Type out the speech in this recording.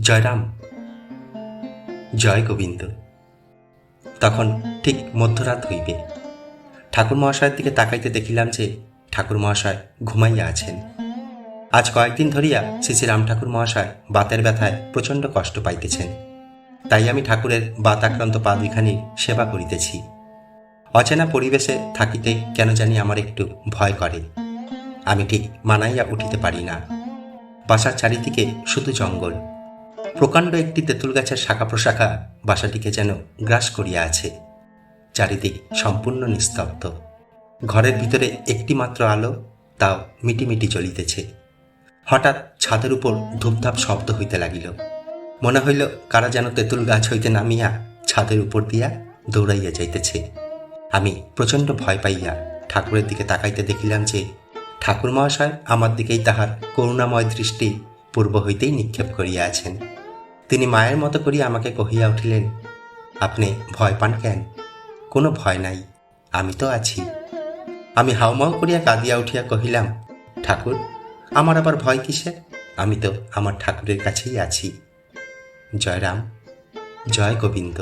জয়রাম। জয় গোবিন্দ। তখন ঠিক মধ্যরাত হইবে। ঠাকুর মহাশয়ের দিকে তাকাইতে দেখিলাম যে ঠাকুর মহাশয় ঘুমাইয়া আছেন। আজ কয়েকদিন ধরিয়া শ্রী শ্রী রাম ঠাকুর মহাশয় বাতের ব্যথায় প্রচণ্ড কষ্ট পাইতেছেন। তাই আমি ঠাকুরের বাত আক্রান্ত পা সেবা করিতেছি। অচেনা পরিবেশে থাকিতে কেন জানি আমার একটু ভয় করে। আমি ঠিক মানাইয়া উঠিতে পারি না। বাসার চারিদিকে শুধু জঙ্গল। প্রকাণ্ড একটি তেঁতুল গাছের শাখা প্রশাখা বাসাটিকে যেন গ্রাস করিয়া আছে। চারিদিক সম্পূর্ণ নিস্তব্ধ। ঘরের ভিতরে একটি মাত্র আলো, তাও মিটিমিটি জ্বলিতেছে। হঠাৎ ছাদের উপর ধূপধাপ শব্দ হইতে লাগিল। মনে হইল কারা যেন তেঁতুল গাছ হইতে নামিয়া ছাদের উপর দিয়া দৌড়াইয়া যাইতেছে। আমি প্রচণ্ড ভয় পাইয়া ঠাকুরের দিকে তাকাইতে দেখিলাম যে ঠাকুর মহাশয় আমার দিকেই তাহার করুণাময় দৃষ্টি পূর্ব হইতেই নিক্ষেপ করিয়া আছেন। তিনি মায়ের মতো করিয়া আমাকে কহিয়া উঠিলেন, আপনি ভয় পান কেন? কোনো ভয় নাই, আমি তো আছি। আমি হাউমাউ করিয়া কাঁদিয়া উঠিয়া কহিলাম, ঠাকুর, আমার আবার ভয় কিসে আমি তো আমার ঠাকুরের কাছেই আছি। জয়রাম, জয় গোবিন্দ।